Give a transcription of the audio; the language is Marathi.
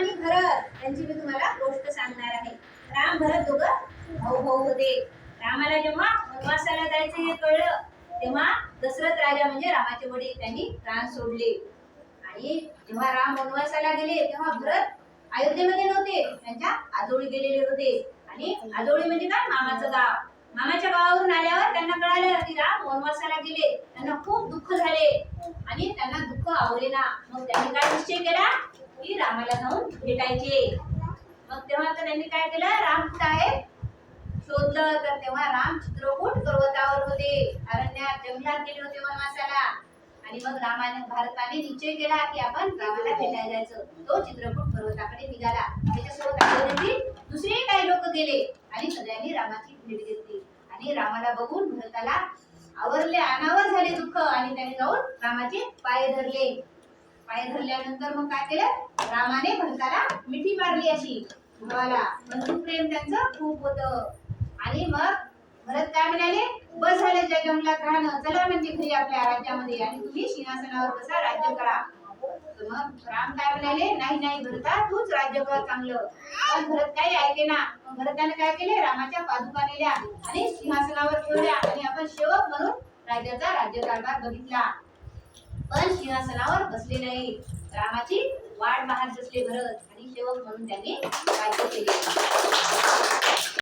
आणि भरत यांची मी तुम्हाला गोष्ट सांगणार आहे. राम भरत दोघं भाऊ भाऊ होते. रामाला जेव्हा वनवासाला जायचं हे कळलं तेव्हा दशरथ राजा म्हणजे रामाचे वडील त्यांनी प्राण सोडले. आणि जेव्हा राम वनवासाला गेले तेव्हा भरत अयोध्येमध्ये नव्हते त्यांच्या आजोळी गेलेले होते. आणि आजोळी म्हणजे काय मामाचं गाव. मामाच्या गावावरून आल्यावर त्यांना कळालं की राम वनवासाला गेले. त्यांना खूप दुःख झाले. आणि त्यांना दुःख आवडेना मग त्यांनी काय निश्चय केला? की रामाला जाऊन भेटायचे. मग तेव्हा तर त्यांनी काय केलं? राम कुठं आहे शोधलं. तर तेव्हा राम चित्रकूट पर्वतावर होते. अरण्यात जंगलात गेले होते वनवासाला. आणि मग रामाने भारताने निश्चय केला की आपण रामाला भेटायला जायचं. तो चित्रकूट पर्वताकडे निघाला. त्याच्यासोबत अयोध्येतील दुसरे काही लोक गेले. आणि सगळ्यांनी रामाची भेट घेतली. आणि रामाला बघून भरताला आवरले. अनावर झाले दुःख. आणि त्याने जाऊन रामाचे पाय धरले. पाय धरल्यानंतर मग काय केलं? रामाने भरताला मिठी मारली अशी. भावाला बंधू प्रेम त्यांचं खूप होत. आणि मग भरत काय म्हणाले? बस झाले त्या जंगलात राहणं. चला म्हणजे घरी आपल्या राज्यामध्ये. आणि तुम्ही सिंहासनावर बसा राज्य करा. मग राम काय म्हणाले? नाही नाही भरता तूच राज्य कर चांगलं. पण भरत काही ऐके ना. मग भरताने काय केले? रामाच्या पादुका नेल्या आणि सिंहासनावर ठेवल्या. आणि आपण शेवक म्हणून राज्याचा राज्यकारभार बघितला. पण सिंहासनावर बसले नाही रामाची वाट पाहत बसले भरत आणि सेवक म्हणून त्यांनी राज्य केले?